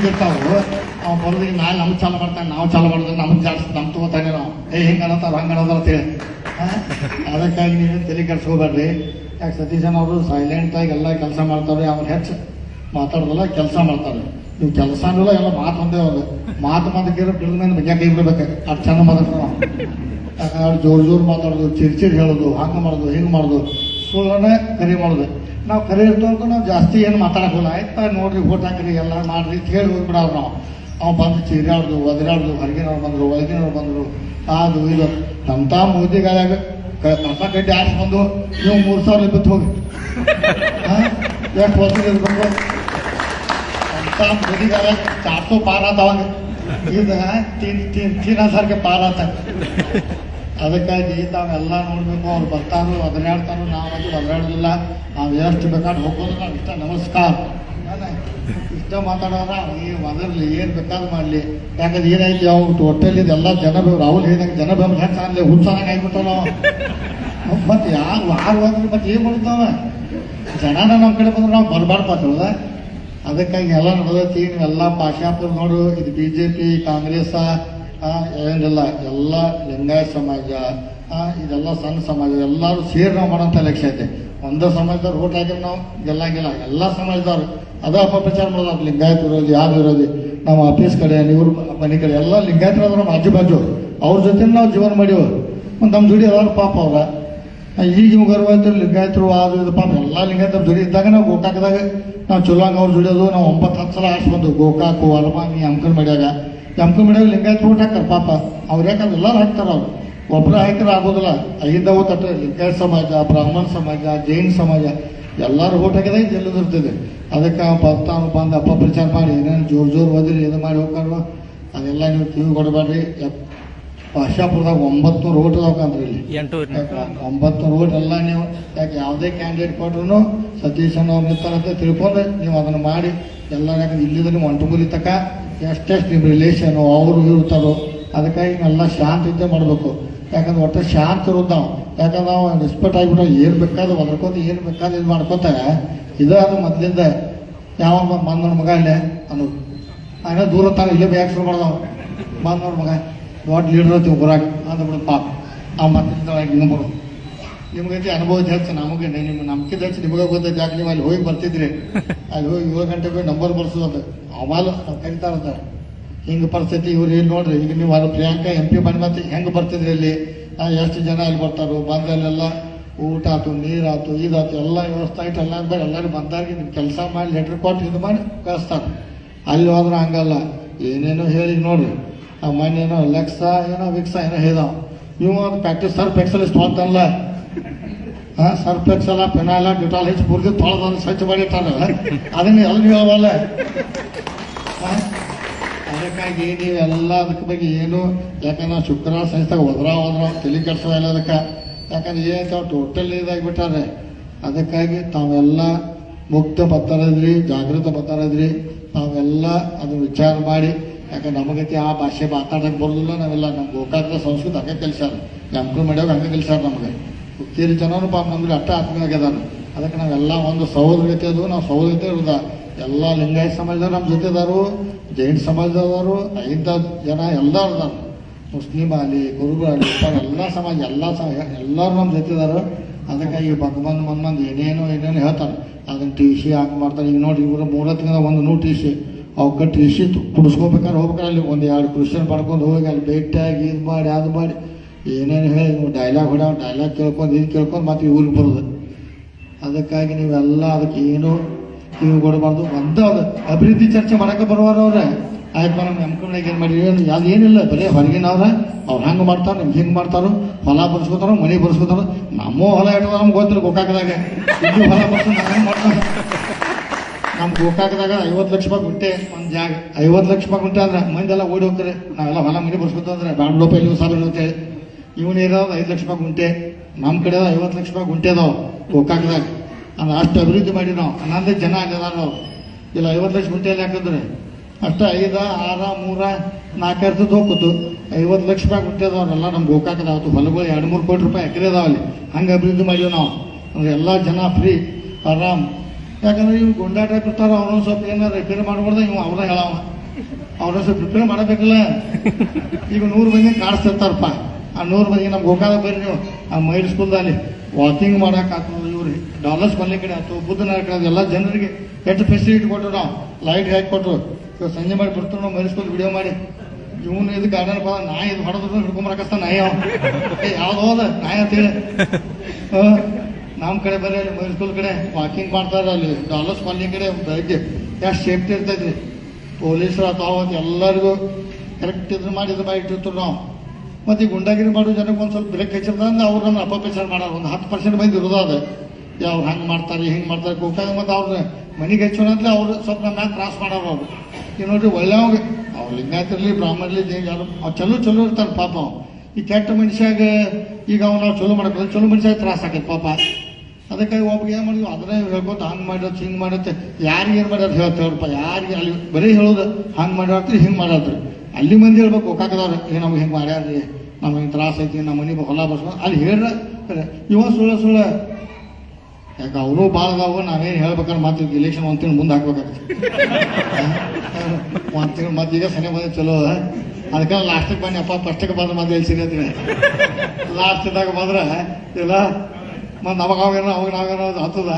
ಹಿಂಗಿರ್ತಾವು ಅವ್ ಬರೋದು ಈಗ ನಾಳೆ ನಮ್ಗೆ ಚಾಲು ಮಾಡ್ತಾನೆ, ನಾವು ಚಾಲು ಮಾಡಿದ್ರೆ ನಮ್ಗೆ ಜಾಸ್ತಿ ನಮ್ ತಗೋತಾನೆ ನಾವು ಏ, ಹಿಂಗೆ ಅನ್ನೋತಾರ ಹಂಗೆ ಅನ್ನೋದ್ರ ಅಂತೇಳಿ? ಅದಕ್ಕಾಗಿ ನೀವು ತಲೆ ಕೆಡ್ಸ್ಕೋಬೇಡ್ರಿ. ಯಾಕೆ ಸತೀಶನ್ ಅವರು ಸೈಲೆಂಟ್ ಆಗಿ ಎಲ್ಲ ಕೆಲಸ ಮಾಡ್ತಾರೆ, ಅವ್ರು ಹೆಚ್ಚು ಮಾತಾಡೋದಲ್ಲ ಕೆಲಸ ಮಾಡ್ತಾರೆ. ನೀವು ಕೆಲಸ ಅನ್ನೋಲ್ಲ ಎಲ್ಲ ಮಾತು ಒಂದೇ ಅವ್ರು ಮಾತು ಮಾತಕ್ಕಿರೋ ಬಿಡದ ಮೇಲೆ ಬಗ್ಗೆ ಕೈ ಅಷ್ಟು ಚೆನ್ನಾಗಿ ಮಾತಾಡ್ತಾರೆ ನಾವು ಯಾಕಂದ್ರೆ ಜೋರು ಜೋರು ಮಾತಾಡೋದು ಚಿರ್ಚಿರ್ ಹೇಳೋದು, ಹಂಗೆ ಮಾಡೋದು, ಹಿಂಗೆ ಮಾಡೋದು. ಸುಳ್ಳನೆ ಕರಿ ಮಾಡೋದು. ನಾವು ಕರಿ ಇರ್ತಂತ ನಾವು ಜಾಸ್ತಿ ಏನು ಮಾತಾಡೋಲ್ಲ ಆಯ್ತಾ, ನೋಡ್ರಿ ಓಟ್ ಹಾಕ್ರಿ, ಎಲ್ಲ ಮಾಡ್ರಿ ಅಂತ ಹೇಳಿ ಹೋಗ್ಬಿಡೋರು ನಾವು. ಅವ್ ಬಂದು ಚೀರಾಡ್ದು ಒದರಾಡ್ದು, ಹೊರಗಿನವ್ರು ಬಂದರು, ಒಳಗಿನವ್ರು ಬಂದರು. ಅದು, ಇದು. ಅಂತ ಮೋದಿಗಾಗ ಕಸ ಕಡ್ಡಿ ಆಡ್ಸಿ ಬಂದು ನೀವು ಮೂರು ಸಾವಿರ ಬಿತ್ತು ಹೋಗಿ ಎಷ್ಟು ವರ್ಷ ಇರ್ಬೇಕು ಅಂತ ಮೋದಿಗಾಗ ಚಾರ್ ಸौ ಪಾರ್ ಆತವಾಗ ಇದು ತೀನ್ ತೀನ್ ತೀನ್ ಹಜಾರ್ಗೆ ಪಾರ್ ಆತ ಅದಕ್ಕಾಗಿ ತಾವೆಲ್ಲ ನೋಡಬೇಕು ಅವ್ರು ಬರ್ತಾರೋ ಒದರಾಡ್ತಾರೋ ನಾವು ಅದು ಒದರಾಡೋದಿಲ್ಲ ನಾವು ಎಷ್ಟು ಬೇಕಾದ್ರೆ ಹೋಗೋದು ನಾವು ಇಷ್ಟ ನಮಸ್ಕಾರ? ಇಷ್ಟ ಮಾತಾಡೋರ ಈ ಒದರ್ಲಿ ಏನು ಬೇಕಾದ್ರೂ ಮಾಡಲಿ. ಯಾಕಂದ್ರೆ ಏನಾಯ್ತು ಯಾವ ಟೋಟಲ್ ಇದೆಲ್ಲ ಜನ ರಾಹುಲ್ ಹೇಳಿದಂಗೆ ಜನ ಬೆಂಬಲ ಹೆಂಗೆ ಆಗ್ಬಿಟ್ಟು ನಾವು ಮತ್ತೆ ಯಾರು ಯಾರು ಹೋದ್ರೆ ಮತ್ತೆ ಏನು ಮಾಡ್ತಾವ ಜನನ ನಮ್ಮ ಕಡೆ ಬಂದ್ರೆ ನಾವು ಬರಬಾರ್ದು ಅದಕ್ಕಾಗಿ ಎಲ್ಲ ನಡೆದೈತಿ ನೀವೆಲ್ಲ ಪಾಶಾಪುರ ನೋಡು. ಇದು ಬಿ ಜೆ ಪಿ ಕಾಂಗ್ರೆಸ್ ಆ, ಏನಿಲ್ಲ, ಎಲ್ಲ ಲಿಂಗಾಯತ ಸಮಾಜ ಇದೆಲ್ಲ ಸಣ್ಣ ಸಮಾಜ, ಎಲ್ಲರೂ ಸೇರಿ ನಾವು ಮಾಡೋಂಥ ಲಕ್ಷ್ಯ ಐತೆ ಒಂದೇ ಸಮಾಜದವ್ರು ಓಟ್ ಹಾಕಿದ್ರೆ ನಾವು ಗೆಲ್ಲಂಗಿಲ್ಲ ಎಲ್ಲ ಸಮಾಜದವ್ರು. ಅದ ಅಪಪ್ರಚಾರ ಮಾಡೋದು ಲಿಂಗಾಯತ ವಿರೋಧಿ ಯಾರು ವಿರೋಧಿ, ನಮ್ಮ ಆಫೀಸ್ ಕಡೆ ಇವ್ರ ಮನೆ ಕಡೆ, ಎಲ್ಲ ಲಿಂಗಾಯತರು ಅದ್ರ ನಮ್ಮ ಆಜು ಬಾಜು ಅವ್ರ. ಜೊತೆ ನಾವು ಜೀವನ ಮಾಡೀವಿ ಮತ್ತು ನಮ್ಮ ದುಡಿ ಅದಾರ ಪಾಪ ಅವ್ರ. ಈಗ ಇವ್ ಗರ್ವಾಯ್ತು ಲಿಂಗಾಯತರು ಅದು ಇದು ಪಾಪ, ಎಲ್ಲ ಲಿಂಗಾಯತರು ದುಡಿ ಇದ್ದಾಗ ನಾವು ಗೋಕಾಕದಾಗ, ನಾವು ಚುಲಾಂಗ್ ಅವ್ರು ದುಡಿಯೋದು, ನಾವು ಒಂಬತ್ತು ಹತ್ತು ಸಲ ಆಶ್ ಬಂದು ಗೋಕಾಕು, ಅರಮಾನಿ ಅಂಕನ್ ಮಾಡ್ಯಾಗ ಅಂಕಲ್ ಮಾಡ್ಯಾಗ ಲಿಂಗಾಯತ್ ಊಟ ಹಾಕ್ತಾರೆ ಪಾಪ. ಅವ್ರು ಯಾಕಂದ್ರೆ ಎಲ್ಲರೂ ಹಾಕ್ತಾರೆ ಅವ್ರು. ಒಬ್ಬರು ಹಾಕಿದ್ರೆ ಆಗೋದಿಲ್ಲ. ಅಲ್ಲಿಂದ ತಟ್ಟ ಲಿಂಗಾಯತ್ ಸಮಾಜ ಬ್ರಾಹ್ಮಣ ಸಮಾಜ ಜೈನ್ ಸಮಾಜ ಎಲ್ಲರೂ ಓಟ್ ಹಾಕಿದಾಗ ಗೆಲ್ಲದಿರ್ತದೆ ಅದಕ್ಕೆ ಬರ್ತಾವ ಬಂದು ಅಪಪ್ರಚಾರ ಮಾಡಿ ಏನೇನು ಜೋರು ಜೋರು ಓದಿರಿ ಇದು ಮಾಡಿ ಹೋಗ್ಕೊಂಡು ಅದೆಲ್ಲ ನೀವು ಕಿವಿ ಕೊಡಬೇಡ್ರಿ. ಭಾಷಾಪುರದಾಗ ಒಂಬತ್ತು ನೂರು ಓಟ್ ಅದಾವ್ಕಂದ್ರಿ ಇಲ್ಲಿ. ಒಂಬತ್ತು ಓಟ್ ಎಲ್ಲ ನೀವು ಯಾಕೆ ಯಾವುದೇ ಕ್ಯಾಂಡಿಡೇಟ್ ಕೊಟ್ರು ಸತೀಶ್ ಅವ್ರು ನಿಂತಾರಂತ ತಿಳ್ಕೊಂಡು ನೀವು ಅದನ್ನು ಮಾಡಿ ಎಲ್ಲ ಯಾಕಂದ್ರೆ ಇಲ್ಲಿದ್ರೆ ನೀವು ಒಂಟು ತಕ ಎಷ್ಟೆಷ್ಟು ನಿಮ್ಮ ರಿಲೇಷನು ಅವರು ಇರ್ತಾರೋ ಅದಕ್ಕಾಗಿ ಎಲ್ಲ ಶಾಂತ ಇದ್ದೇ ಮಾಡಬೇಕು. ಯಾಕಂದ್ರೆ ಒಟ್ಟು ಶಾಂತ ಇರೋದು ನಾವು. ಯಾಕಂದ್ರೆ ನಾವು ರೆಸ್ಪೆಕ್ಟ್ ಆಗಿಬಿಟ್ಟು ಏನು ಬೇಕಾದ್ರೆ ಒದರ್ಕೋತ, ಏನು ಬೇಕಾದ್ರೆ ಇದು ಮಾಡ್ಕೊತಾರೆ ಇದು ಅದು ಮೊದಲಿಂದ. ಯಾವ ಬಂದೋಣ ಮಗ ಇಲ್ಲೇ? ಅನ್ನೋದು ಹಂಗ ದೂರ ತಾನು ಇಲ್ಲೇ ಬೇಕು ಶುರು ಮಾಡ್ದವ ಬಂದೋಣ ಮಗ, ದೊಡ್ಡ ಲೀಡರ್ ಐತಿ ಊರಾಗ ಅಂದ್ಬಿಡು ಪಾಪ. ಆ ಮತ್ತೆ ಇನ್ನೊಬ್ಬರು ನಿಮ್ಗೈತಿ ಅನುಭವ ಜಾಸ್ತಿ, ನಮಗೆ ನಿಮ್ಮ ನಂಬಿಕೆ ಹೆಚ್ಚು ನಿಮಗೆ ಗೊತ್ತೈತಿ. ಯಾಕೆ ನೀವು ಅಲ್ಲಿ ಹೋಗಿ ಬರ್ತಿದ್ರಿ? ಅಲ್ಲಿ ಹೋಗಿ ಏಳು ಗಂಟೆ ಹೋಗಿ ನಂಬರ್ ಬರ್ಸೋದು ಅವಾಲ ಕರಿತಾರಂತ ಹಿಂಗೆ ಪರಿಸ್ಥಿತಿ ಇವ್ರು ಇಲ್ಲಿ ನೋಡ್ರಿ, ಈಗ ನೀವು ಅದು ಪ್ರಿಯಾಂಕಾ ಎಂ ಪಿ ಬಂದ ಮತ್ತೆ ಹೆಂಗೆ ಬರ್ತಿದ್ರಿ ಇಲ್ಲಿ? ಎಷ್ಟು ಜನ ಅಲ್ಲಿ ಬರ್ತಾರೋ ಬಂದಲ್ಲೆಲ್ಲ ಊಟ ಆತು, ನೀರಾತು ಇದಾಯ್ತು ಎಲ್ಲ ವ್ಯವಸ್ಥೆ ಆಯ್ತು, ಎಲ್ಲ ಬೇಡ ಎಲ್ಲರೂ ಬಂದಾರಿಗೆ ನಿಮ್ಮ ಕೆಲಸ ಮಾಡಿ ಲೆಟ್ರ್ ಕೊಟ್ಟು ಇದು ಮಾಡಿ ಕಳಿಸ್ತಾರೆ. ಅಲ್ಲಿ ಹೋದ್ರೆ ಹಂಗಲ್ಲ. ಏನೇನೋ ಹೇಳಿ ನೋಡ್ರಿ. ಆ ಏನೋ ಲೆಕ್ಸ ಏನೋ ವಿಕ್ಸ ಏನೋ ಹೇಳಿದಾವ. ನೀವು ಒಂದು ಪ್ರಾಕ್ಟೀಸ್ ಸರ್ ಪೆಕ್ಸಲಿಸ್ಟ್ ತೊಗೊಂತಲ್ಲ ಹಾ ಸರ್ಫ್ ಎಕ್ಸಲ ಪೆನಾಲ ಡಿಟಾಲ್ ಹೆಚ್ಚು ಪೂರ್ತಿ ತೊಳೆದನ್ನು ಸ್ವಚ್ಛ ಮಾಡಿರ್ತಾರ ಅದನ್ನ ನೀವು ಹೇಳವಲ್ಲ? ಅದಕ್ಕಾಗಿ ನೀವೆಲ್ಲ ಅದಕ್ಕೆ ಬಗ್ಗೆ ಏನು? ಯಾಕಂದ್ರೆ ಶುಕ್ರವಾರ ಸಂಸ್ಥೆಗೆ ಹೋದ್ರ ಹೋದ್ರ ತಲೆ ಕೆಡ್ಸೋ ಇಲ್ಲ ಅದಕ್ಕೆ. ಯಾಕಂದ್ರೆ ಏನು ಟೋಟಲ್ ಇದಾಗಿಬಿಟ್ಟಾರೆ ಅದಕ್ಕಾಗಿ ತಾವೆಲ್ಲ ಮುಕ್ತ ಬರ್ತಾರದ್ರಿ ಜಾಗೃತ ಬರ್ತಾರದ್ರಿ ತಾವೆಲ್ಲ ಅದನ್ನ ವಿಚಾರ ಮಾಡಿ. ಯಾಕಂದ್ರೆ ನಮಗತಿ ಆ ಭಾಷೆ ಮಾತಾಡಕ್ಕೆ ಬರೋದಿಲ್ಲ ನಾವೆಲ್ಲ ನಮ್ಮ ಗೋಕಾಕದ ಸಂಸ್ಕೃತಿ ಹಂಗೆ ಕಲಿಸ್ಯಾರ. ನಮ್ಗೆ ಮಾಡ್ಯಾಗ ಹಂಗೆ ಕೆಲಸ ನಮಗೆ. ಹುಕ್ಕೇರಿ ಜನನು ಪಾಪ ನಮ್ಗೆ ಅಟ್ಟ ಆತ್ಮೀಯಾಗ್ಯದಾರ ಅದಕ್ಕೆ ನಾವೆಲ್ಲ ಒಂದು ಸಹೋದರತೆ ಅದು, ನಾವು ಸಹೋದರತೆ ಇರೋದ ಎಲ್ಲ ಲಿಂಗಾಯತ ಸಮಾಜದವ್ರು ನಮ್ಮ ಜೊತೆ ಇದಾರು, ಜೈನ್ ಸಮಾಜದವರು ಐದ ಜನ ಎಲ್ಲ ಇರ್ದಾರ ಮುಸ್ಲಿಂ ಆಗಲಿ ಗುರುಗಳಾಗಲಿ ಎಲ್ಲ ಸಮಾಜ, ಎಲ್ಲ ಎಲ್ಲರೂ ನಮ್ಮ ಜೊತೆ ಅದಕ್ಕೆ ಬಂದು ಬಂದು ಬಂದು ಏನೇನೋ ಏನೇನೋ ಹೇಳ್ತಾರೆ. ಅದನ್ನು ಟಿ ಸಿ ಹಾಕಿ ಮಾಡ್ತಾರೆ. ಈಗ ನೋಡಿ ಇವರು ಮೂರತ್ತಿನ ಒಂದು ನೂರು ಟಿ ಸಿ. ಅವಕ್ಕೆ ಟಿ ಸಿ ಕುಡಿಸ್ಕೋಬೇಕಾದ್ರೆ ಹೋಗ್ಬೇಕಾರೆ ಅಲ್ಲಿ ಒಂದು ಎರಡು ಕ್ರಿಶ್ಚಿಯನ್ ಪಡ್ಕೊಂಡು ಹೋಗಿ ಅಲ್ಲಿ ಭೇಟಿಯಾಗಿ ಇದು ಮಾಡಿ, ಅದು ಮಾಡಿ. ಏನೇನು ಹೇಳಿ ಡೈಲಾಗ್ ಹೊಡ್ಯಾವ ಡೈಲಾಗ್ ಕೇಳ್ಕೊಂಡು ಇದು ಕೇಳ್ಕೊಂಡು ಮತ್ತೆ ಇವ್ರಿಗೆ ಬರೋದು. ಅದಕ್ಕಾಗಿ ನೀವೆಲ್ಲ ಅದಕ್ಕೆ ಏನು ನೀವು ಕೊಡಬಾರ್ದು ಒಂದು ಅದು ಅಭಿವೃದ್ಧಿ ಚರ್ಚೆ ಮಾಡಕ್ಕೆ ಬರುವಾರ ಅವರ. ಆಯ್ತು ನಮ್ಮ ನೆಮ್ಕೊಂಡಾಗ ಏನು ಮಾಡಿ ಏನು ಅದು ಏನಿಲ್ಲ. ಬರೀ ಹೊರಗಿನವ್ರ ಅವ್ರು. ಹಂಗೆ ಮಾಡ್ತಾರೆ, ನಿಮ್ಗೆ ಹಿಂಗೆ ಮಾಡ್ತಾರೋ, ಹೊಲ ಬರ್ಸ್ಕೊತಾರೋ, ಮನೆ ಬರ್ಸ್ಕೊತಾರೋ. ನಮ್ಮ ಹೊಲ ಇಟ್ಟದ ನಮ್ಗೆ ಗೊತ್ತಿಲ್ಲ ಗೋಕಾಕದಾಗ. ಇದು ಹೊಲ ಬರ್ಸೋ ಹೆಂಗೆ ಮಾಡ್ತಾರೆ. ನಮ್ಮ ಗೋಕಾಕದಾಗ ಐವತ್ತು ಲಕ್ಷ ರೂಪಾಯಿ ಗುಂಟೆ ಒಂದು ಜಾಗ. ಐವತ್ತು ಲಕ್ಷ ರೂಪಾಯಿ ಗುಂಟೆ ಅಂದ್ರೆ ಮಂದೆಲ್ಲ ಓಡಿ ಹೋಗ್ತಾರೆ. ನಾವೆಲ್ಲ ಹೊಲ ಮನೆ ಬರ್ಸ್ಕೊತಂದ್ರೆ ಬ್ಯಾಂಡ್ ಇಲ್ಲಿ ಸಾವಿರ ಅಂತೇಳಿ ಇವನು ಇರೋದು ಐದು ಲಕ್ಷ ರೂಪಾಯಿ ಗುಂಟೆ. ನಮ್ಮ ಕಡೆ ಐವತ್ತು ಲಕ್ಷ ರೂಪಾಯಿ ಗುಂಟೆ ಅದಾವ ಗೋಕಾಕದಾಗ ಅಂದ್ರೆ ಅಷ್ಟು ಅಭಿವೃದ್ಧಿ ಮಾಡಿ ನಾವು ಹನ್ನೊಂದು ಜನ ಆಗ್ಯದ ನಾವು ಇಲ್ಲ, ಐವತ್ತು ಲಕ್ಷ ಗುಂಟೆ ಹಾಕಿದ್ರೆ ಅಷ್ಟು ಐದ, ಆರ, ಮೂರ, ನಾಲ್ಕೈದು ಹೋಗ್ಕೊತು ಐವತ್ತು ಲಕ್ಷ ರೂಪಾಯಿ ಗುಂಟೆ ಅದಾವ್ರೆಲ್ಲ ನಮ್ಮ ಗೋಕಾಕದಾವತ್ತು ಹೊಲಗಳು ಎರಡು, ಮೂರು ಕೋಟಿ ರೂಪಾಯಿ ಎಕರೆ ಅದಾವ ಅಲ್ಲಿ. ಹಂಗೆ ಅಭಿವೃದ್ಧಿ ಮಾಡೀವಿ ನಾವು. ಅಂದ್ರೆ ಎಲ್ಲ ಜನ ಫ್ರೀ ಆರಾಮ್. ಯಾಕಂದ್ರೆ ಇವ್ ಗುಂಡಾಟ ಬಿಡ್ತಾರ ಅವ್ರನ್ನ ಸ್ವಲ್ಪ ಏನಾರ ರಿಪೇರಿ ಮಾಡ್ಬಾರ್ದ ಇವ್ ಅವ್ರ ಹೇಳಾವ. ಅವ್ರನ್ನ ಸ್ವಲ್ಪ ರಿಪೇರಿ ಮಾಡಬೇಕಲ್ಲ. ಈಗ ನೂರು ಮಂದಿ ಕಾಣಿಸ್ತಿರ್ತಾರಪ್ಪ ಆ ನೂರು ಮಂದಿ ನಮ್ಮ ಗೋಕಾದ ಬರ್ರಿ ನೀವು. ಆ ಮೈಲ್ ಸ್ಕೂಲ್ದಲ್ಲಿ ವಾಕಿಂಗ್ ಮಾಡಕ್ ಆತು ಇವ್ರಿ. ಡಾಲರ್ಸ್ ಕೊಲ್ಲಿ ಕಡೆ ಆಯ್ತು ಬುದ್ಧನ ಕಡೆ ಎಲ್ಲ ಜನರಿಗೆ ಎಷ್ಟು ಫೆಸಿಲಿಟಿ ಕೊಟ್ಟರು ನಾವು. ಲೈಟ್ ಹಾಕಿ ಕೊಟ್ಟರು ಇವಾಗ ಸಂಜೆ ಮಾಡಿ ಬರ್ತಾರೆ ನಾವು ಮೈಲ್ ಸ್ಕೂಲ್ ವಿಡಿಯೋ ಮಾಡಿ. ಇವನು ಇದು ಗಾರ್ಡನ್ ಬಾ ನಾ ಇದು ಹೊಡೆದ್ರು ಹಿಡ್ಕೊಂಬರಕಸ್ತ ನಾಯಿ ಅವ ಯಾವ್ದು ಹೋದ ನಾಯಿ ಅಂತ ಹೇಳಿ. ಆ, ನಮ್ಮ ಕಡೆ ಬರೀ ಮೈಲ್ ಸ್ಕೂಲ್ ಕಡೆ ವಾಕಿಂಗ್ ಮಾಡ್ತಾರೆ ಅಲ್ಲಿ. ಡಾಲರ್ಸ್ ಕಾಲನಿ ಕಡೆ ಬೆಳಗ್ಗೆ ಎಷ್ಟು ಸೇಫ್ಟಿ ಇರ್ತೈತಿ ಪೊಲೀಸರು ಅಥವಾ ಎಲ್ಲರಿಗೂ ಕರೆಕ್ಟ್ ಇದ್ರ ಮಾಡಿ ಇದು ಮಾಡಿ ಇಟ್ಟಿರ್ತಾರೆ ನಾವು. ಮತ್ತೆ ಈ ಗುಂಡಾಗಿರಿ ಮಾಡೋ ಜನಕ್ಕೆ ಒಂದು ಸ್ವಲ್ಪ ಬ್ರೇಕ್ ಹೆಚ್ಚಿರ್ತದೆ ಅಂದ್ರೆ ಅವ್ರು ನಮ್ಮ ಅಪಪ್ರಚಾರ ಮಾಡೋರು. ಒಂದು ಹತ್ತು ಪರ್ಸೆಂಟ್ ಮಂದಿ ಇರೋದು ಅದು ಅವ್ರು ಹಂಗೆ ಮಾಡ್ತಾರೆ, ಹಿಂಗೆ ಮಾಡ್ತಾರೆ ಗೋಕಾಗ ಮತ್ತು ಅವ್ರ ಮನೆಗೆ ಹೆಚ್ಚೋಣ ಅಂದರೆ ಅವ್ರು ಸ್ವಲ್ಪ ಮ್ಯಾಗ ತ್ರಾಸ ಮಾಡೋರು ಅವರು. ಈಗ ನೋಡ್ರಿ ಒಳ್ಳೆಯವಾಗ ಅವ್ರು ಲಿಂಗಾಯತಿರಲಿ ಬ್ರಾಹ್ಮಣಲಿ ಯಾರು, ಅವ್ರು ಚಲೋ ಚಲೋ ಇರ್ತಾರೆ ಪಾಪ ಅವ್ ಈ ಕೆಟ್ಟ ಮನುಷ್ಯಾಗ ಈಗ ಅವ್ನು ನಾವು ಚಲೋ ಮಾಡಕ್ಕೆ ಚಲೋ ಮನುಷ್ಯಾಗ ತ್ರಾಸ ಆಕೈತೆ ಪಾಪ. ಅದಕ್ಕಾಗಿ ಒಬ್ಬಗೆ ಏನು ಮಾಡಿದ್ವಿ ಅದನ್ನೇ ಹೇಳ್ಕೊತ ಹಂಗೆ ಮಾಡಿರತ್ತೆ ಹಿಂಗೆ ಮಾಡತ್ತೆ. ಯಾರಿಗೆ ಏನು ಮಾಡ್ಯಾರ ಹೇಳ್ತೇವ್ರಪ್ಪ, ಯಾರಿಗೆ ಅಲ್ಲಿ ಬರೀ ಹೇಳೋದು, ಹಂಗೆ ಮಾಡ್ಯಾರ್ತ್ರಿ, ಹಿಂಗೆ ಮಾಡ್ಯಾರ್ತ್ರಿ. ಅಲ್ಲಿ ಮಂದಿ ಹೇಳ್ಬೇಕು ಗೋಕಾಕದವ್ರು ಏ, ನಮ್ಗೆ ಹೆಂಗೆ ಮಾಡ್ಯಾರ್ರಿ, ನಮ್ಗೆ ತ್ರಾಸ ಐತಿ ನಮ್ಮ ಮನೆ ಹೊಲ ಬರ್ಸ್ಕೊಂಡು ಅಲ್ಲಿ ಹೇಳ್ರ, ಇವ ಸುಳ್ಳ ಸುಳ್ಳ. ಯಾಕೆ, ಅವರು ಭಾಳ ಅದಾವ ನಾವೇನು ಹೇಳ್ಬೇಕಂದ್ರೆ ಮತ್ತೆ ಇಲೆಕ್ಷನ್ ಒಂದು ತಿಂಗಳು ಮುಂದೆ ಹಾಕ್ಬೇಕಾಗತ್ತೆ. ಒಂದು ತಿಂಗಳು ಮತ್ತೆ ಈಗ ಸನಿ ಬಂದ್ರೆ ಚಲೋ ಅದಕ್ಕೆ ಲಾಸ್ಟಿಗೆ ಬನ್ನಿ ಅಪ್ಪ ಫಸ್ಟಿಗೆ ಬಂದ್ರೆ ಮತ್ತೆ ಎಲ್ಲಿ ಸಿಗತ್ತೆ ಲಾಸ್ಟ್ದಾಗ ಬಂದ್ರೆ, ಇಲ್ಲ, ಮತ್ತೆ ನಮಗೆ ಅವಾಗೇನೋ ಅವಾಗ ನಾವೇನೋ ಅದು ಹತ್ತದ.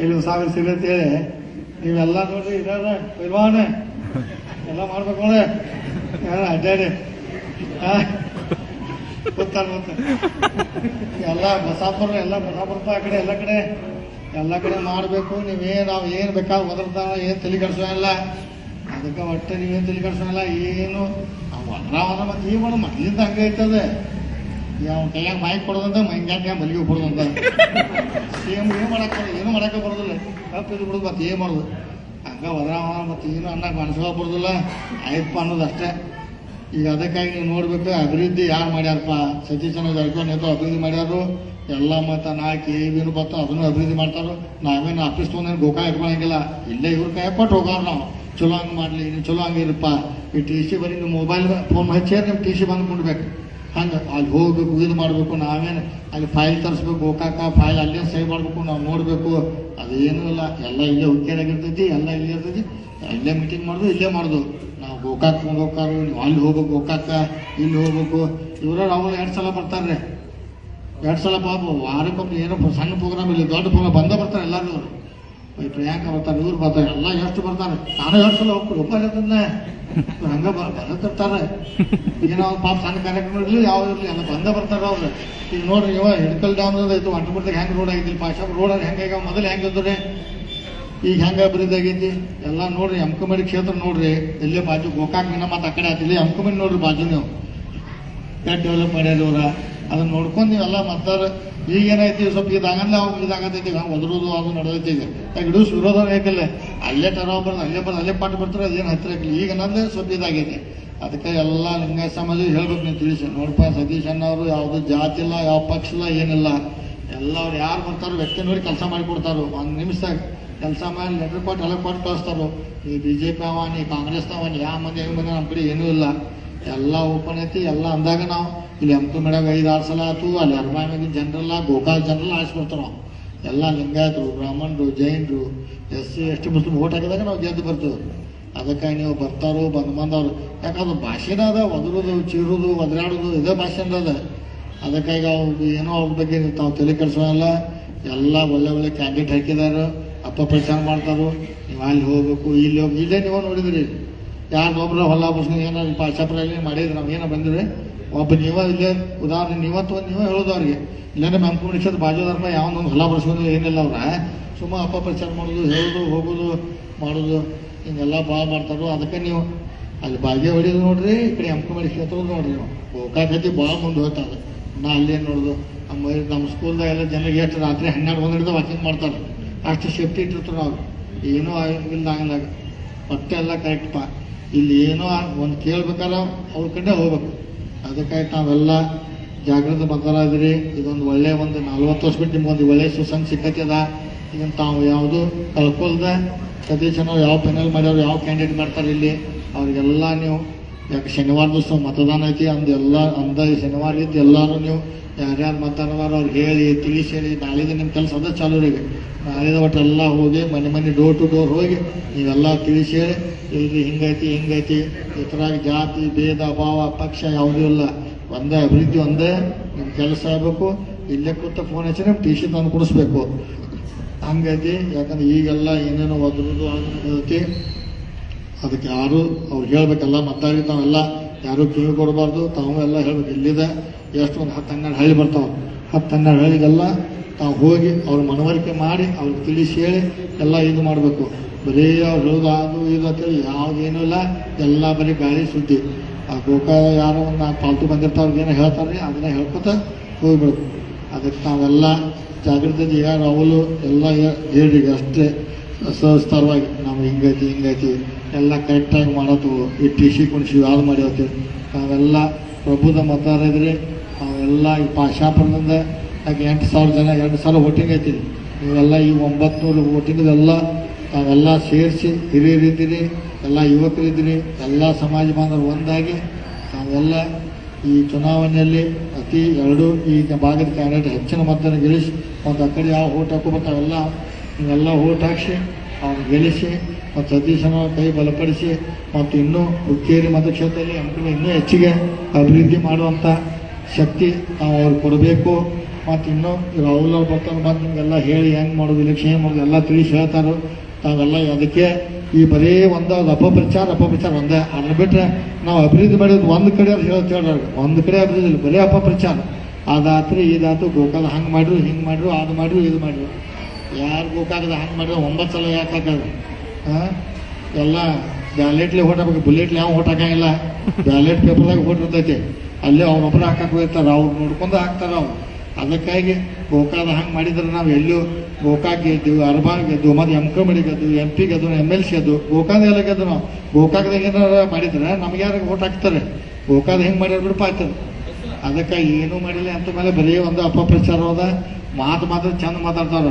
ಇಲ್ಲಿ ಸಾವಿರ ಸಿರಿ ಅಂತ ಹೇಳಿ. ನೀವೆಲ್ಲ ನೋಡ್ರಿ, ಇದಾರ ಪೈಲ್ವಾನ ಎಲ್ಲ ಮಾಡ್ಬೇಕು ಅಡ್ಡಾಡಿ? ಗೊತ್ತಾರ ಮತ್ತೆ. ಎಲ್ಲ ಬಸಾಪುರ ಎಲ್ಲ ಬಸಾಪುರ ಆ ಕಡೆ, ಎಲ್ಲ ಕಡೆ. ಎಲ್ಲ ಕಡೆ ಮಾಡಬೇಕು. ನೀವೇನು ನಾವು ಏನು ಬೇಕಾದ್ರೆ ಒದರ್ತಾವ ಏನು ತಲೆ ಇಲ್ಲ. ಅದಕ್ಕೆ ಒಟ್ಟೆ ನೀವೇನು ತಲೆ ಇಲ್ಲ. ಏನು? ಒದ್ರಾವನ ಮತ್ತೆ ಈ ಮಾಡೋ ಮೊದಲಿಂದ ಹಂಗೆ ಐತದೆ ಯಾವ ಕೈಯಾಗ ಮೈಕ್ ಕೊಡೋದಂತ ಮೈಂಗ್ಯಾಕ ಮಲ್ಲಿಗೆ ಕೊಡೋದಂತ. ಏನು ಏನು ಮಾಡಕ್ಕೆ ಏನು ಮಾಡಕ್ಕೆ ಬರೋದಿಲ್ಲ. ತಪ್ಪು ಇದು ಬಿಡೋದು ಮತ್ತೆ ಏನು ಮಾಡೋದು? ಹಂಗ ಬದರಾಮ ಮತ್ತೆ ಏನು ಅನ್ನಕ್ಕೆ ಬರೋದಿಲ್ಲ. ಆಯ್ತಪ್ಪ ಅನ್ನೋದು ಅಷ್ಟೇ. ಈಗ ಅದಕ್ಕಾಗಿ ನೀವು ನೋಡ್ಬೇಕು, ಅಭಿವೃದ್ಧಿ ಯಾರು ಮಾಡ್ಯಾರಪ್ಪ? ಸತೀಶ್ ಚಂದ್ರ ಜಾರಕಿಹೊಳಿ ನೇತು ಅಭಿವೃದ್ಧಿ ಮಾಡ್ಯಾರು. ಎಲ್ಲ ಮತ್ತು ನಾಲ್ಕು ಎ ಬಿನು ಅದನ್ನು ಅಭಿವೃದ್ಧಿ ಮಾಡ್ತಾರೋ ನಾವೇನು ಆಫೀಸ್ ತೊಗೊಂಡೇನು ಗೋಕಾ ಇಟ್ಕೊಳಂಗಿಲ್ಲ. ಇಲ್ಲೇ ಇವ್ರ ಕೈ ಕೊಟ್ಟು ಹೋಗೋರು ನಾವು. ಚಲೋ ಹಂಗೆ ಮಾಡಲಿ ನೀವು ಚಲೋ ಹಂಗಿರಪ್ಪ ಈ ಟಿ ಸಿ ಬರೀ ನಿಮ್ಮ ಮೊಬೈಲ್ ಫೋನ್ ಹಚ್ಚಿ ನಿಮ್ಮ ಟಿ ಸಿ ಬಂದು ಕೊಡ್ಬೇಕು. ಹಂಗೆ ಅಲ್ಲಿ ಹೋಗ್ಬೇಕು ಇದು ಮಾಡಬೇಕು, ನಾವೇನು ಅಲ್ಲಿ ಫೈಲ್ ತರಿಸ್ಬೇಕು ಹೋಗಾಕ ಫೈಲ್ ಅಲ್ಲೇ ಸೇವ್ ಮಾಡಬೇಕು, ನಾವು ನೋಡಬೇಕು. ಅದೇನೂ ಇಲ್ಲ. ಎಲ್ಲ ಇಲ್ಲೇ ಹುಕ್ಕೇರಾಗಿರ್ತೈತಿ ಎಲ್ಲ ಇಲ್ಲೇ ಇರ್ತೈತಿ. ಇಲ್ಲೇ ಮೀಟಿಂಗ್ ಮಾಡೋದು, ಇಲ್ಲೇ ಮಾಡೋದು. ನಾವು ಗೋಕಾಕ್ ಹೋಗ್ಬೇಕಾರು ನೀವು ಅಲ್ಲಿ ಹೋಗ್ಬೇಕು, ಗೋಕಾಕ, ಇಲ್ಲಿ ಹೋಗ್ಬೇಕು. ಇವರ ಅವ್ರು ಎರಡು ಸಲ ಬರ್ತಾರೆ ಎರಡು ಸಲ ಪಾಪ ವಾರಕ್ಕೊಮ್ಮೆ ಏನೋ ಸಣ್ಣ ಪ್ರೋಗ್ರಾಮ್ ಇಲ್ಲಿ, ದೊಡ್ಡ ಪ್ರೋಗ್ರಾಮ್ ಬಂದೇ ಬರ್ತಾರೆ ಎಲ್ಲರೂ. ಪ್ರಿಯಾಂಕ ಬರ್ತಾರೆ ಇವ್ರು ಬರ್ತಾರೆ ಎಲ್ಲ ಎಷ್ಟು ಬರ್ತಾರೆ? ನಾನು ಎಷ್ಟು ಸಲ ಹೋಗ್ಬಿಟ್ಟು ಒಬ್ಬ ಹೇಳ್ತಾನೆ, ಇವ್ರು ಹಂಗ ಬರ್ತಿರ್ತಾರೆ ಏನೋ ಪಾಪ ಸಣ್ಣ ಕಾರ್ಯಕ್ರಮ ಇರಲಿ, ಯಾವ ಇರಲಿ, ಎಲ್ಲ ಬಂದ ಬರ್ತಾರೆ ಅವ್ರು. ಈಗ ನೋಡ್ರಿ, ಇವ ಹಿಡ್ಕಲ್ ಡೌನ್ ಐತು ಒಂಟಪುರದಾಗ ಹೆಂಗೆ ರೋಡ್ ಆಗಿದ್ದಿಲ್ಲ, ಪಾಶ ರೋಡ್ ಹೆಂಗೆ ಆಗ್ಯಾವ, ಮೊದಲು ಹೆಂಗೆ ಇದ್ದರೆ ಈಗ ಹೆಂಗ ಅಭಿವೃದ್ಧಿ ಆಗೈತಿ? ಎಲ್ಲ ನೋಡ್ರಿ ಅಂಕಮಡಿ ಕ್ಷೇತ್ರ ನೋಡ್ರಿ ಇಲ್ಲೇ ಬಾಜು ಗೋಕಾಕ್ ಮಿನ ಮತ್ತೆ ಆ ಕಡೆ ಆತಿಲ್ಲ ಅಂಕಮಡಿ ನೋಡ್ರಿ ಬಾಜು ನೀವು. ಡೆವಲಪ್ ಮಾಡ್ಯಾರ ಇವ್ರ. ಅದನ್ನ ನೋಡ್ಕೊಂಡು ನೀವೆಲ್ಲ ಮತ್ತಾರ ಈಗ ಏನೈತಿ ಸ್ವಲ್ಪ ಇದಾಗಲ್ಲ ಅವಾಗ ಇದಾಗತೈತಿ ಹಂಗೆ ಒದರೋದು ಅದು ನಡೆದೈತಿ ಈಗ. ಇಡೂಸ್ ವಿರೋಧ ಬೇಕಲ್ಲೇ ಅಲ್ಲೇ ಟರ ಬರ್ದು ಅಲ್ಲೇ ಬರ್ದು ಅಲ್ಲೇ ಪಾಠ ಬರ್ತಾರೆ, ಅದೇನು ಹತ್ತಿರ ಈಗ ನಲ್ಲೇ ಸ್ವಲ್ಪ ಇದಾಗೈತಿ. ಅದಕ್ಕೆ ಎಲ್ಲ ಲಿಂಗಾಯ ಸಮಾಜ ಹೇಳ್ಬೇಕು ನೀವು ತಿಳಿಸಿ. ನೋಡಪ್ಪ ಸತೀಶ್ ಅಣ್ಣವರು ಯಾವುದು ಜಾತಿ ಇಲ್ಲ, ಯಾವ ಪಕ್ಷ ಇಲ್ಲ, ಏನಿಲ್ಲ. ಎಲ್ಲ ಅವ್ರು ಯಾರು ಬರ್ತಾರೋ ವ್ಯಕ್ತಿ ನೋಡಿ ಕೆಲಸ ಮಾಡಿ ಕೊಡ್ತಾರೋ. ಒಂದು ನಿಮಿಷದಾಗ ಕೆಲಸ ಮಾಡಿ ಲೆಟ್ರ್ ಕೊಟ್ಟು ಎಲ್ಲ ಕೊಟ್ಟು ಕಳಿಸ್ತಾರೋ. ಈ ಬಿ ಜೆ ಪಿ ಅವ ನೀ ಕಾಂಗ್ರೆಸ್ ಅವ ನೀ ಯಾವ ಮಂದಿ, ಹೆಂಗೆ ಬಂದ ನಮ್ಮ ಕಡೆ ಏನೂ ಇಲ್ಲ. ಎಲ್ಲ ಓಪನ್ ಐತಿ, ಎಲ್ಲ ಅಂದಾಗ ನಾವು ಇಲ್ಲಿ ಎಂಪಿ ಮೇಡಾಗ ಐದು ಆರು ಸಲ ಆಯ್ತು ಅಲ್ಲಿ ಅರ್ಮಾಮಿಗೆ ಜನರಲ್ಲ ಗೋಕಾಲ್ ಜನರಲ್ಲ ಆರಿಸ್ಬಿಡ್ತಾರ ನಾವು ಎಲ್ಲ ಲಿಂಗಾಯತರು, ಬ್ರಾಹ್ಮಣರು, ಜೈನರು, S C, S T Muslim vote ಹಾಕಿದಾಗ ನಾವು ಗೆದ್ದು ಬರ್ತೀವಿ. ಅದಕ್ಕಾಗಿ ನೀವು ಬರ್ತಾರೋ, ಬಂದು ಬಂದವರು, ಯಾಕಂದ್ರೆ ಭಾಷೆನ ಅದ, ಒದರೋದು, ಚೀರೋದು, ಒದರಾಡೋದು, ಇದೇ ಭಾಷೆನ ಅದ. ಅದಕ್ಕಾಗಿ ಅವ್ರು ಏನೋ ಅವ್ರ ಬಗ್ಗೆ ತಾವು ತಲೆ ಕೆಡಿಸೋಲ್ಲ ಎಲ್ಲ ಒಳ್ಳೆ ಒಳ್ಳೆ ಕ್ಯಾಂಡಿಡೇಟ್ ಹಾಕಿದಾರೆ, ಅಪ್ಪ ಪ್ರಚಾರ ಮಾಡ್ತಾರೋ, ನೀವು ಅಲ್ಲಿ ಹೋಗ್ಬೇಕು, ಇಲ್ಲಿ ಹೋಗಿ ಇಲ್ಲೇ ನೀವು ನೋಡಿದ್ರಿ. ಯಾರು ಒಬ್ರು ಹೊಲ ಬಸ್ಕೊಂಡು ಏನಾರು ಪಾಶಾಪುರಲ್ಲಿ ಮಾಡಿದ್ರೆ ನಾವು ಏನೋ ಬಂದಿರಿ ಒಬ್ಬ ನೀವ ಇಲ್ಲೇ ಉದಾಹರಣೆ ನೀವತ್ತು ಒಂದು ನೀವೇ ಹೇಳೋದು ಅವ್ರಿಗೆ. ಇಲ್ಲಾಂದ್ರೆ ನಮ್ಮ ನಿಷೇಧ ಬಾಜುದಾರಪ್ಪ ಯಾವೊಂದು ಹೊಲ ಬರ್ಸ್ಕೊಂಡು ಏನಿಲ್ಲ ಅವ್ರ. ಸುಮ್ಮ ಅಪ್ಪ ಪ್ರಚಾರ ಮಾಡೋದು, ಹೇಳೋದು, ಹೋಗೋದು, ಮಾಡೋದು, ಹಿಂಗೆಲ್ಲ ಭಾಳ ಮಾಡ್ತಾರೋ ಅದಕ್ಕೆ ನೀವು ಅಲ್ಲಿ ಬಾಜಿ ಹೊಡಿಯೋದು ನೋಡ್ರಿ, ಈ ಕಡೆ ಅಂಕಮಡಿ ಕ್ಷೇತ್ರ ನೋಡ್ರಿ ನೀವು. ಹೋಗಾಕತಿ ಭಾಳ ಮುಂದೆ ಹೋಗ್ತದೆ ನಾ ಅಲ್ಲೇನು ನೋಡೋದು? ನಮ್ಮ ನಮ್ಮ ಸ್ಕೂಲ್ದಾಗ ಎಲ್ಲ ಜನರಿಗೆ ಎಷ್ಟು ರಾತ್ರಿ ಹನ್ನೆರಡು ಒಂದು ಹಿಡಿದು ವಾಕಿಂಗ್ ಮಾಡ್ತಾರೆ ಅಷ್ಟು ಸೇಫ್ಟಿ ಇಟ್ಟಿರ್ತಾರೆ ನಾವು ಏನೂ ಆಗಿಲ್ಲ ಹೊಟ್ಟೆ ಎಲ್ಲ ಕರೆಕ್ಟ್ಪ ಇಲ್ಲಿ ಏನೋ ಒಂದು ಕೇಳ್ಬೇಕಾದ್ರೆ ಅವ್ರ ಕಡೆ ಹೋಗ್ಬೇಕು. ಅದಕ್ಕಾಗಿ ನಾವೆಲ್ಲ ಜಾಗೃತ ಬದಲಾದ್ರಿ ಇದೊಂದು ಒಳ್ಳೆ ಒಂದು ನಲ್ವತ್ತು ವರ್ಷ ಬಿಟ್ಟು ನಿಮ್ಗೊಂದು ಒಳ್ಳೆ ಸುಸಂಗ್ ಸಿಕ್ಕತ್ತದ ಇದನ್ನ ತಾವು ಯಾವುದು ಕಳ್ಕೊಳ್ದ ನಾವು ಯಾವ ಪೆನಲ್ ಮಾಡ್ಯಾರ ಯಾವ ಕ್ಯಾಂಡಿಡೇಟ್ ಮಾಡ್ತಾರೆ ಇಲ್ಲಿ, ಅವ್ರಿಗೆಲ್ಲ ನೀವು ಯಾಕೆ ಶನಿವಾರ ದಿವಸ ಮತದಾನ ಐತಿ ಅಂದ ಎಲ್ಲ ಅಂದ ಶನಿವಾರ ಇದ್ದು ಎಲ್ಲರೂ ನೀವು ಯಾರ್ಯಾರು ಮತದಾನದಾರ ಅವ್ರಿಗೆ ಹೇಳಿ ತಿಳಿಸಿ ಹೇಳಿ ನಿಮ್ಮ ಕೆಲಸ ಅದ ಚಾಲು ರೀ ನಾಳೆದ ಒಟ್ಟು ಎಲ್ಲ ಹೋಗಿ, ಮನೆ ಮನೆ ಡೋರ್ ಟು ಡೋರ್ ಹೋಗಿ ನೀವೆಲ್ಲ ತಿಳಿಸಿ ಹೇಳಿ ಇಲ್ಲಿ ಹಿಂಗೈತಿ ಹಿಂಗೈತಿ ಇತರಾಗಿ ಜಾತಿ, ಭೇದ, ಭಾವ, ಪಕ್ಷ ಯಾವುದೂ ಇಲ್ಲ. ಒಂದೇ ಅಭಿವೃದ್ಧಿ, ಒಂದೇ ನಿಮ್ಮ ಕೆಲಸ ಆಗಬೇಕು. ಇಲ್ಲೇ ಕೂತ ಫೋನ್ ಹಚ್ಚಿ ಟಿ ಸಿ ತಂದು ಕೊಡಿಸ್ಬೇಕು. ಹಂಗೈತಿ, ಯಾಕಂದ್ರೆ ಈಗೆಲ್ಲ ಏನೇನೋ ಒದ್ರದು ಐತಿ. ಅದಕ್ಕೆ ಯಾರು ಅವ್ರು ಹೇಳ್ಬೇಕಲ್ಲ, ಮತ್ತಾಗಿ ತಾವೆಲ್ಲ ಯಾರು ಕಿವಿ ಕೊಡಬಾರ್ದು, ತಾವು ಎಲ್ಲ ಹೇಳ್ಬೇಕು, ಇಲ್ಲಿದೆ, ಎಷ್ಟು ಒಂದು ಹತ್ತು ಹನ್ನೆರಡು ಹಳ್ಳಿ ಬರ್ತಾವೆ. ಹತ್ತು ಹನ್ನೆರಡು ಹಳ್ಳಿಗೆಲ್ಲ ತಾವು ಹೋಗಿ ಅವ್ರ ಮನವರಿಕೆ ಮಾಡಿ, ಅವ್ರಿಗೆ ತಿಳಿಸಿ ಹೇಳಿ ಎಲ್ಲ ಇದು ಮಾಡಬೇಕು. ಬರೀ ಅವ್ರು ಹೇಳೋದು ಅದು ಇದು ಅಂತೇಳಿ ಯಾವುದೇನೂ ಇಲ್ಲ, ಎಲ್ಲ ಬರೀ ಗಾಳಿ ಸುದ್ದಿ. ಆ ಗೋಕ ಯಾರೋ ಒಂದು ಪಾಲ್ತು ಬಂದಿರ್ತಾವ್ರಿಗೆ ಏನೋ ಹೇಳ್ತಾರೆ, ಅದನ್ನ ಹೇಳ್ಕೊತ ಹೋಗ್ಬಿಡ್ಬೇಕು. ಅದಕ್ಕೆ ತಾವೆಲ್ಲ ಜಾಗೃತಿ ಯಾರು ಅವಲು ಎಲ್ಲ ಹೇಳಿ ಅಷ್ಟೇ. ಸಹಸ್ತಾರವಾಗಿ ನಾವು ಹಿಂಗೈತಿ ಹಿಂಗೈತಿ. ಎಲ್ಲ ಕರೆಕ್ಟಾಗಿ ಮಾಡೋದು, ಈ ಟಿ ಸಿ ಕುಣಿಸಿ ಯಾರು ಮಾಡಿ ನಾವೆಲ್ಲ ಪ್ರಭುದ ಮತದಾರ ಇದ್ರಿ ನಾವೆಲ್ಲ ಈ ಪಾಶಾಪುರದಿಂದ ಹಾಗೆ ಎಂಟು ಸಾವಿರ ಜನ, ಎರಡು ಸಾವಿರ ವೋಟಿಂಗ್ ಐತಿ. ನೀವೆಲ್ಲ ಈ ಒಂಬತ್ತು ವೋಟಿಂಗ್ದೆಲ್ಲ ತಾವೆಲ್ಲ ಸೇರಿಸಿ ಹಿರಿಯರಿದ್ದೀರಿ, ಎಲ್ಲ ಯುವಕರಿದ್ದೀರಿ, ಎಲ್ಲ ಸಮಾಜ ಬಾಂಧವರು ಒಂದಾಗಿ ನಾವೆಲ್ಲ ಈ ಚುನಾವಣೆಯಲ್ಲಿ ಅತಿ ಎರಡು ಈ ಭಾಗದ ಕ್ಯಾಂಡಿಡೇಟ್ ಹೆಚ್ಚಿನ ಮತದಾನ ಗೆಲ್ಲಿಸಿ, ಒಂದು ಆ ಕಡೆ ಯಾವ ಓಟ್ ಹಾಕೋಬೇಕು ಅವೆಲ್ಲ ನೀವೆಲ್ಲ ಓಟ್ ಹಾಕಿಸಿ ಅವ್ನು ಗೆಲ್ಲಿಸಿ ಮತ್ತು ಸತೀಶನ ಕೈ ಬಲಪಡಿಸಿ ಮತ್ತು ಇನ್ನೂ ಹುಕ್ಕೇರಿ ಮತಕ್ಷೇತ್ರದಲ್ಲಿ ಎಂ ಇನ್ನೂ ಹೆಚ್ಚಿಗೆ ಅಭಿವೃದ್ಧಿ ಮಾಡುವಂಥ ಶಕ್ತಿ ನಾವು ಅವ್ರಿಗೆ ಕೊಡಬೇಕು. ಮತ್ತು ಇನ್ನೂ ರಾಹುಲ್ ಅವ್ರು ಬರ್ತಾರೆ ಬಂದು ನಿಮಗೆಲ್ಲ ಹೇಳಿ ಹೆಂಗೆ ಮಾಡೋದು ಇಲೆಕ್ಷನ್ ಹೆಂಗೆ ಮಾಡೋದು ಎಲ್ಲ ತಿಳಿಸಿ ಹೇಳ್ತಾರೆ. ತಾವೆಲ್ಲ ಅದಕ್ಕೆ ಈ ಬರೀ ಒಂದು ಅಪಪ್ರಚಾರ ಅಪಪ್ರಚಾರ ಒಂದೇ. ಅದನ್ನ ಬಿಟ್ಟರೆ ನಾವು ಅಭಿವೃದ್ಧಿ ಮಾಡಿದ್ದು ಒಂದು ಕಡೆ ಅವ್ರು ಹೇಳೋದು ಹೇಳೋರು ಒಂದು ಕಡೆ ಅಭಿವೃದ್ಧಿ ಇಲ್ಲ, ಬರೀ ಅಪಪ್ರಚಾರ. ಅದಾತ್ರಿ, ಇದಾತು, ಗೋಕಾಲ ಹಂಗೆ ಮಾಡಿರು ಹಿಂಗೆ ಮಾಡಿರು ಅದು ಮಾಡಿರು ಇದು ಮಾಡ್ರು ಯಾರು ಗೊತ್ತಾಗದ? ಹಂಗೆ ಮಾಡಿದ್ರೆ ಒಂಬತ್ತು ಸಲ ಯಾಕೆ ಹಾಕೋದು? ಎಲ್ಲ ಬ್ಯಾಲೆಟ್ಲಿ ಹೊಟ್ಟಬೇಕು ಬುಲೆಟ್ಲಿ ಯಾವ ಓಟ್ ಹಾಕಂಗಿಲ್ಲ. ಬ್ಯಾಲೆಟ್ ಪೇಪರ್ದಾಗ ಓಟ್ ಇರ್ತೈತಿ. ಅಲ್ಲೇ ಅವ್ರೊಬ್ಬರು ಹಾಕಕ್ಕೆ ಹೋಗ್ತಾರೆ. ಅವ್ರು ನೋಡ್ಕೊಂಡು ಹಾಕ್ತಾರೆ ಅವ್ರು. ಅದಕ್ಕಾಗಿ ಗೋಕಾದ ಹಂಗೆ ಮಾಡಿದ್ರೆ ನಾವು ಎಲ್ಲೂ ಗೋಕಾಕ್ ಗೆದ್ದು, ಅರ್ಬಾನ್ ಗೆದ್ದು, ಮತ್ತು ಎಂ ಕಮಿಡಿ ಗೆದ್ದು, ಎಂ ಪಿ ಗೆದ್ದು ಎಂ ಎಲ್ ಸಿ ಗೆದ್ದು, ಗೋಕಾದ ಎಲ್ಲ ಗೆದ್ದು ನಾವು. ಗೋಕಾಕ್ದಾಗ ಏನಾರ ಮಾಡಿದ್ರೆ ನಮ್ಗೆ ಯಾರಿಗೆ ಓಟ್ ಹಾಕ್ತಾರೆ. ಗೋಕಾದ ಹೆಂಗೆ ಮಾಡ್ಯಾರ ಬಿಡಪ್ಪ ಆಯ್ತದೆ. ಅದಕ್ಕೆ ಏನೂ ಮಾಡಿಲ್ಲ ಅಂತ ಮೇಲೆ ಬರೀ ಒಂದು ಅಪಪ್ರಚಾರ ಹೋದ ಮಾತು ಮಾತ್ರ ಚಂದ ಮಾತಾಡ್ತಾರ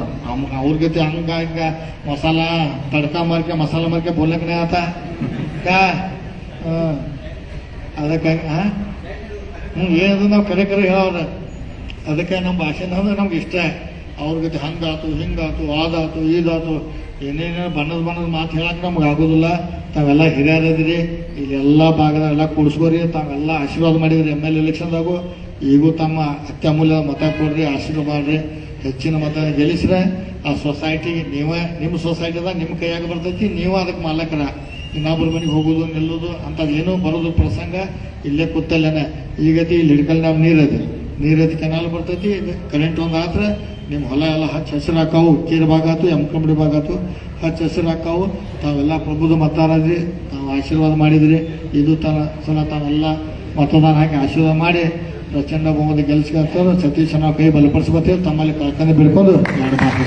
ಅವ್ರ ಗತಿ ಹಂಗ, ಹಿಂಗ, ಮಸಾಲ, ತಡ್ಕ ಮರ್ಕೆ, ಮಸಾಲ ಮರ್ಕೆ ಬೋಲಕನೇ ಆತ. ಕಾ? ಹಾಂ. ಏನದು ನಾವು ಕರೆ ಕರೆ ಹೇಳೋರ. ಅದಕ್ಕೆ ನಮ್ಮ ಭಾಷೆ ಅಂದ್ರೆ ನಮ್ಗೆ ಇಷ್ಟ. ಅವ್ರ ಗತಿ ಹಂಗಾತು, ಹಿಂಗಾತು, ಆದಾತು ಈದಾತು ಏನೇನೋ ಬಣ್ಣದ ಬಣ್ಣದ ಮಾತು ಹೇಳಕ್ಕೆ ನಮ್ಗೆ ಆಗೋದಿಲ್ಲ. ತಾವೆಲ್ಲ ಹಿರಿಯರದಿರಿ, ಇಲ್ಲಿ ಎಲ್ಲ ಭಾಗದ ಎಲ್ಲ ಕೂಡಿಸ್ಕೋರಿ, ತಾವೆಲ್ಲ ಆಶೀರ್ವಾದ ಮಾಡಿದ್ರಿ ಎಂ ಎಲ್ ಎಲೆಕ್ಷನ್ದಾಗು ಈಗೂ ತಮ್ಮ ಅತ್ಯಮೂಲ್ಯದ ಮತ ಕೊಡ್ರಿ, ಆಶೀರ್ವಾದ ಮಾಡ್ರಿ. ಹೆಚ್ಚಿನ ಮತ ಗೆಲ್ಲಿಸ್ರೆ ಆ ಸೊಸೈಟಿ ನೀವೇ, ನಿಮ್ಮ ಸೊಸೈಟಿದಾಗ ನಿಮ್ಮ ಕೈಯಾಗ ಬರ್ತೈತಿ, ನೀವು ಅದಕ್ಕೆ ಮಾಲಕರ. ಇನ್ನೊಬ್ಬರ ಮನೆಗೆ ಹೋಗೋದು, ನಿಲ್ಲೋದು ಅಂಥದ್ದು ಏನೂ ಬರೋದು ಪ್ರಸಂಗ ಇಲ್ಲೇ ಕೂತಲ್ಲೇನೆ. ಈಗತಿ ಇಲ್ಲಿ ಹಿಡ್ಕಲ್ ನಾವು ನೀರೈತಿ ನೀರೈತಿ ಕೆನಾಲ್ ಬರ್ತೈತಿ ಕರೆಂಟ್ ಒಂದು ಆದ್ರೆ ನಿಮ್ಮ ಹೊಲ ಎಲ್ಲ ಹಚ್ಚ ಹಸಿರು ಹಾಕಾವು, ಕೇರಿ ಭಾಗ ಆತು ಎಮ್ಕಂಬಡಿ ಭಾಗ ಆಯ್ತು ಹಚ್ಚ ಹಸಿರು ಹಾಕಾವು. ತಾವೆಲ್ಲ ಪ್ರಬುದ್ಧ ಮತದಾರದ್ರಿ ತಾವು ಆಶೀರ್ವಾದ ಮಾಡಿದ್ರಿ. ಇದು ತನ ಸಲ ತಾವೆಲ್ಲ ಮತದಾನ ಹಾಕಿ ಆಶೀರ್ವಾದ ಮಾಡಿ, ಪ್ರಚಂಡ ಬಹುಮತ ಗೆಲ್ಸ್ಕೊಂತಾರೆ ಸತೀಶ್ ನಾವು ಕೈ ಬಲಪಡಿಸ್ಕೊತೀವಿ. ತಮ್ಮಲ್ಲಿ ಕಳ್ಕೊಂಡು ಬಿಡ್ಕೊಂಡು ಎರಡು ಮಾತು